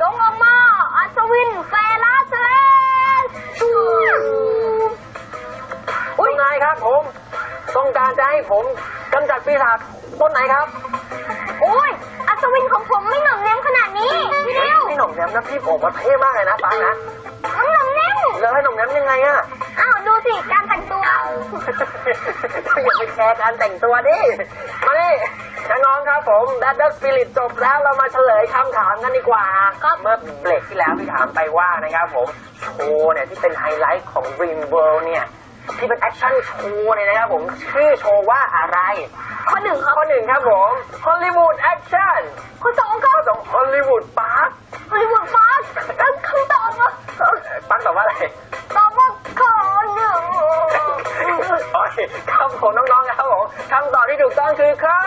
จงออกมาอัศวินแฟราสเลนอุ้ยนายครับผม ต้องการจะให้ผมกำจัดปีศาจต้นไหนครับ โอ้ยอัศวินของผมไม่หน่อมแนมขนาดนี้พี่เร็วนี่หน่องแนมนะพี่ผมว่าเท่มากเลยนะฟังนะมันหน่อมแนมแล้วให้หน่องแนมยังไงอะ อ้าวดูสิการแต่งตัว อย่าไปแคร์การแต่งตัวดิมาดิน้องๆครับผมดัตเตอร์สปิริตจบแล้วเรามาเฉลยคำถามกันดีกว่าครับ เมื่อเบรกที่แล้วพี่ถามไปว่านะครับผมโชว์เนี่ยที่เป็นไฮไลท์ของ Dream World เนี่ยที่เป็นแอคชั่นโชว์เนี่ยนะครับผมชื่อโชว์ว่าอะไร ข้อหนึ่งครับข้อหนึ่งครับผมฮอลลีวูดแอคชั่นข้อสองครัข้บ ครับผมน้องๆครับผมคำตอบที่ถูกต้องคือข้อ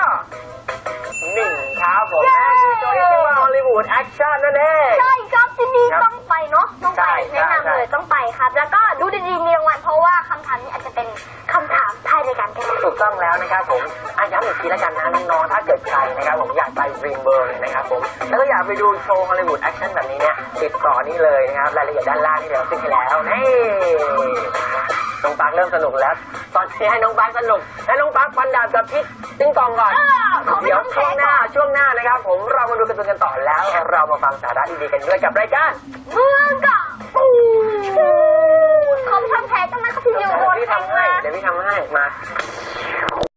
หนึ่งครับผมนั่นคือตัวที่ชื่อว่าฮอลลีวูดแอคชั่นนั่นเองใช่ครับที่นี่ครับต้องไปเนาะต้องไปใช่แนะนำใช่เลยต้องไปครับ แล้วก็ดูดีๆมีรางวัลเพราะว่าคำถามนี้อาจจะเป็นคำถามท้ายรายการก็ได้ถูกต้องแล้วนะครับผมอะย้ำอีกทีแล้วกันนะน้องๆถ้าเกิดใครนะครับผมอยากไปรีมเบอร์นะครับผมแล้วก็อยากไปดูโชว์ฮอลลีวูดแอคชั่นแบบนี้เนี่ยติดต่อนี่เลยนะครับรายละเอียดด้านล่างนี่เดี๋ยวขึ้นให้แล้วนี่น้ องปาร์คเริ่มสนุกแล้ว ตอนนี้ให้น้องปาร์คสนุก ให้น้องปาร์คฟันดาบกับพิษติ้งกองก่อนเออขอไปเดี๋ยวทำแผช่ลวงหก่น้าอนช่วงหน้านะครับ ผมเรามาดูการ์ตูนกันต่อแล้ว เรามาฟังสาระดีๆกันด้วยกับรายการเมืองกับปูขอไปทำแผลตรงนั้นครับพี่ยูโดนเดี๋ยวพี่แทงทำให้มาเดี๋ยวพี่ทำให้มา